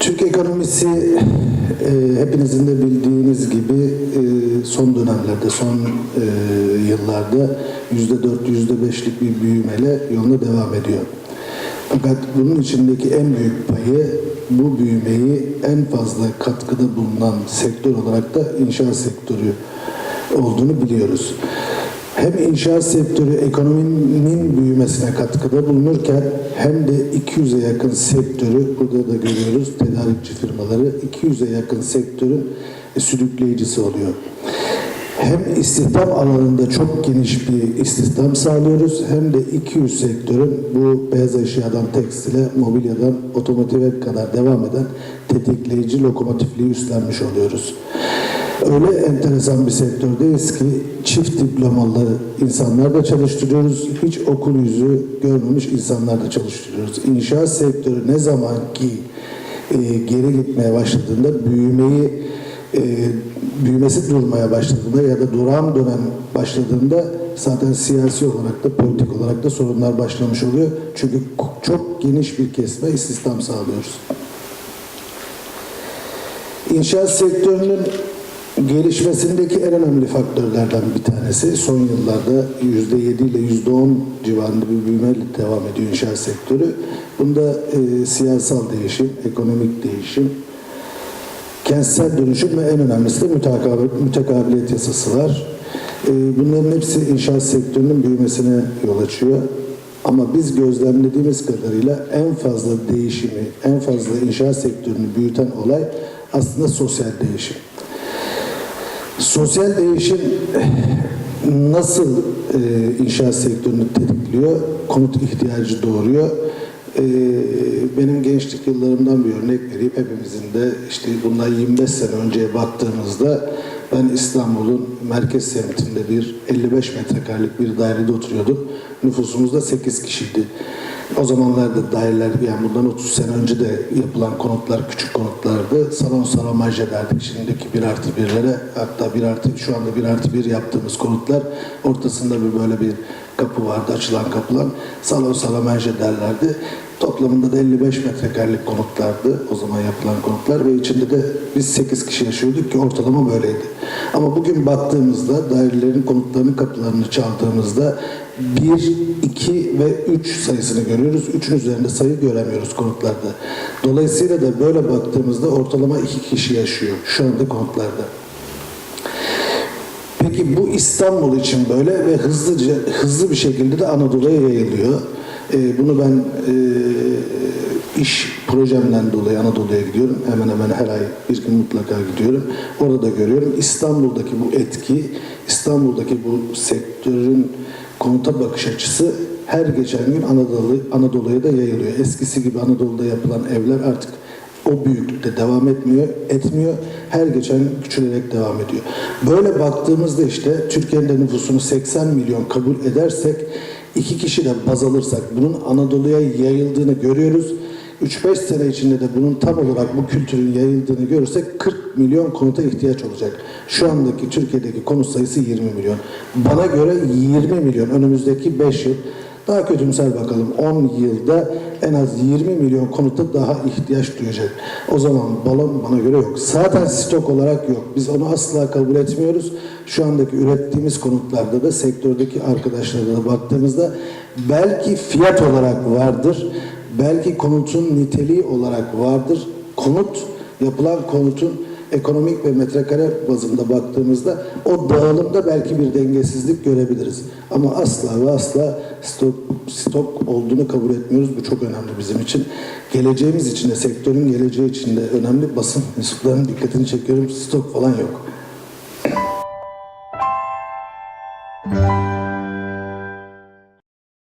Türk ekonomisi e, hepinizin de bildiğiniz gibi e, son dönemlerde, son e, yıllarda yüzde dört, yüzde beşlik bir büyümeyle yoluna devam ediyor. Fakat bunun içindeki en büyük payı bu büyümeyi en fazla katkıda bulunan sektör olarak da inşaat sektörü olduğunu biliyoruz. Hem inşaat sektörü ekonominin büyümesine katkıda bulunurken hem de 200'e yakın sektörü, burada da görüyoruz tedarikçi firmaları, 200'e yakın sektörün e, sürükleyicisi oluyor. Hem istihdam alanında çok geniş bir istihdam sağlıyoruz hem de 200 sektörün bu beyaz eşyadan tekstile, mobilyadan otomotive kadar devam eden tetikleyici lokomotifliği üstlenmiş oluyoruz. Öyle enteresan bir sektördeyiz ki çift diplomalı insanlar da çalıştırıyoruz. Hiç okul yüzü görmemiş insanlar da çalıştırıyoruz. İnşaat sektörü ne zaman ki e, geri gitmeye başladığında büyümeyi e, büyümesi durmaya başladığında ya da duran dönem başladığında zaten siyasi olarak da politik olarak da sorunlar başlamış oluyor. Çünkü çok geniş bir kesme istihdam sağlıyoruz. İnşaat sektörünün gelişmesindeki en önemli faktörlerden bir tanesi son yıllarda %7 ile %10 civarında bir büyümeyle devam ediyor inşaat sektörü. Bunda e, siyasal değişim, ekonomik değişim, kentsel dönüşüm ve en önemlisi de mütekabiliyet, mütekabiliyet yasası var. E, bunların hepsi inşaat sektörünün büyümesine yol açıyor. Ama biz gözlemlediğimiz kadarıyla en fazla değişimi, en fazla inşaat sektörünü büyüten olay aslında sosyal değişim. Sosyal değişim nasıl e, inşaat sektörünü tetikliyor? Konut ihtiyacı doğuruyor. E, benim gençlik yıllarımdan bir örnek vereyim. Hepimizin de işte bundan 25 sene önceye baktığımızda ben İstanbul'un merkez semtinde bir 55 metrekarelik bir dairede oturuyordum. Nüfusumuz da 8 kişiydi. O zamanlarda daireler yani bundan 30 sene önce de yapılan konutlar küçük konutlardı. Salon salamaj ederdik. Şimdiki bir artı birlere hatta bir artı şu anda bir artı bir yaptığımız konutlar ortasında bir böyle bir kapı vardı açılan kapılar. Salon salamaj ederlerdi. Toplamında da 55 metrekarelik konutlardı o zaman yapılan konutlar ve içinde de biz 8 kişi yaşıyorduk ki ortalama böyleydi. Ama bugün baktığımızda dairelerin konutlarının kapılarını çaldığımızda 1, 2 ve 3 sayısını görüyoruz. 3'ün üzerinde sayı göremiyoruz konutlarda. Dolayısıyla da böyle baktığımızda ortalama 2 kişi yaşıyor şu anda konutlarda. Peki bu İstanbul için böyle ve hızlıca hızlı bir şekilde de Anadolu'ya yayılıyor. Ee, bunu ben e, iş projemden dolayı Anadolu'ya gidiyorum. Hemen hemen her ay bir gün mutlaka gidiyorum. Orada da görüyorum. İstanbul'daki bu etki, İstanbul'daki bu sektörün konuta bakış açısı her geçen gün Anadolu Anadolu'ya da yayılıyor. Eskisi gibi Anadolu'da yapılan evler artık o büyüklükte devam etmiyor, etmiyor. Her geçen küçülerek devam ediyor. Böyle baktığımızda işte Türkiye'nin nüfusunu 80 milyon kabul edersek iki kişi de baz alırsak bunun Anadolu'ya yayıldığını görüyoruz. 3-5 sene içinde de bunun tam olarak bu kültürün yayıldığını görürsek 40 milyon konuta ihtiyaç olacak. Şu andaki Türkiye'deki konut sayısı 20 milyon. Bana göre 20 milyon önümüzdeki 5 yıl daha kötümser bakalım 10 yılda en az 20 milyon konuta daha ihtiyaç duyacak. O zaman balon bana göre yok. Zaten stok olarak yok. Biz onu asla kabul etmiyoruz. Şu andaki ürettiğimiz konutlarda da sektördeki arkadaşlara da baktığımızda belki fiyat olarak vardır. Belki konutun niteliği olarak vardır. Konut, yapılan konutun ekonomik ve metrekare bazında baktığımızda o dağılımda belki bir dengesizlik görebiliriz. Ama asla ve asla stok, stok olduğunu kabul etmiyoruz. Bu çok önemli bizim için. Geleceğimiz için de, sektörün geleceği için de önemli. Basın mensuplarının dikkatini çekiyorum. Stok falan yok.